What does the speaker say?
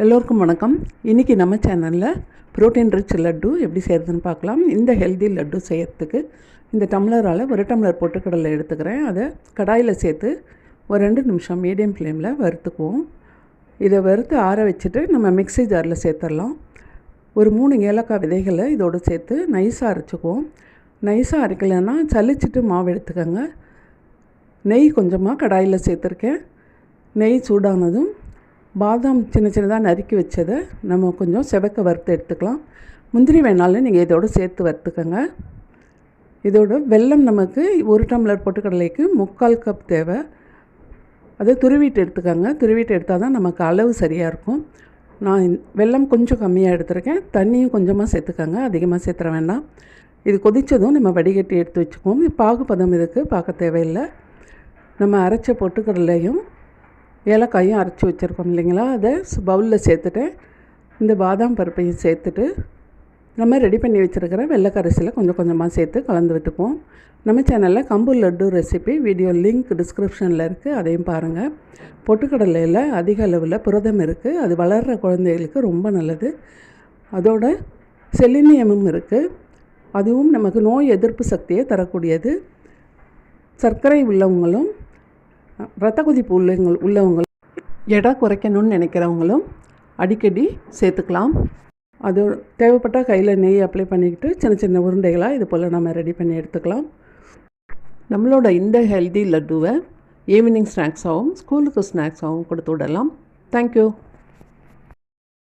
எல்லோருக்கும் வணக்கம். இன்றைக்கி நம்ம சேனலில் ப்ரோட்டீன் ரிச் லட்டு எப்படி செய்கிறதுன்னு பார்க்கலாம். இந்த ஹெல்தி லட்டு செய்யறதுக்கு இந்த டம்ளரால் ஒரு டம்ளர் பொட்டுக்கடலை எடுத்துக்கிறேன். அதை கடாயில் சேர்த்து ஒரு ரெண்டு நிமிஷம் மீடியம் ஃப்ளேமில் வறுத்துக்குவோம். இதை வறுத்து ஆற வச்சுட்டு நம்ம மிக்ஸி ஜாரில் சேர்த்துடலாம். ஒரு மூணு ஏலக்காய் விதைகளை இதோடு சேர்த்து நைஸாக அரைச்சிக்குவோம். நைஸாக அரைக்கலைன்னா சலிச்சிட்டு மாவு எடுத்துக்கோங்க. நெய் கொஞ்சமாக கடாயில் சேர்த்துருக்கேன். நெய் சூடானதும் பாதாம் சின்ன சின்னதாக நறுக்கி வச்சதை நம்ம கொஞ்சம் செவக்க வறுத்து எடுத்துக்கலாம். முந்திரி வேணாலும் நீங்கள் இதோடு சேர்த்து வறுத்துக்கோங்க. இதோட வெல்லம் நமக்கு ஒரு டம்ளர் பொட்டுக்கடலைக்கு முக்கால் கப் தேவை. அதை துருவிட்டு எடுத்துக்கோங்க. துருவிட்டு எடுத்தால் தான் நமக்கு அளவு சரியாக இருக்கும். நான் வெல்லம் கொஞ்சம் கம்மியாக எடுத்திருக்கேன். தண்ணியும் கொஞ்சமாக சேர்த்துக்கோங்க. அதிகமாக சேர்த்துற வேண்டாம். இது கொதித்ததும் நம்ம வடிகட்டி எடுத்து வச்சுக்குவோம். பாகுபதம் இதுக்கு பார்க்க தேவையில்லை. நம்ம அரைச்ச பொட்டுக்கடலையும் ஏலக்காயும் அரைச்சி வச்சுருக்கோம் இல்லைங்களா? அதை பவுலில் சேர்த்துட்டு இந்த பாதாம் பருப்பையும் சேர்த்துட்டு நம்ம ரெடி பண்ணி வச்சுருக்கிற வெள்ளைக்கரிசியில் கொஞ்சம் கொஞ்சமாக சேர்த்து கலந்து விட்டுக்குவோம். நம்ம சேனலில் கம்பு லட்டு ரெசிபி வீடியோ லிங்க் டிஸ்கிரிப்ஷனில் இருக்குது அதையும் பாருங்கள் பொட்டுக்கடலையில் அதிக அளவில் புரதம் இருக்குது அது வளர்கிற குழந்தைகளுக்கு ரொம்ப நல்லது. அதோட செலினியமும் இருக்குது அதுவும் நமக்கு நோய் எதிர்ப்பு சக்தியை தரக்கூடியது. சர்க்கரை உள்ளவங்களும் ரத்த கொதிப்பு உள்ளவங்க உள்ளவங்க எடை குறைக்கணும்னு நினைக்கிறவங்களும் அடிக்கடி சேர்த்துக்கலாம். அது தேவைப்பட்டால் கையில் நெய் அப்ளை பண்ணிக்கிட்டு சின்ன சின்ன உருண்டைகளாக இது போல் நம்ம ரெடி பண்ணி எடுத்துக்கலாம். நம்மளோட இந்த ஹெல்தி லட்டுவை ஈவினிங் ஸ்நாக்ஸாகவும் ஸ்கூலுக்கு ஸ்நாக்ஸாகவும் கொடுத்து விடலாம். தேங்க்யூ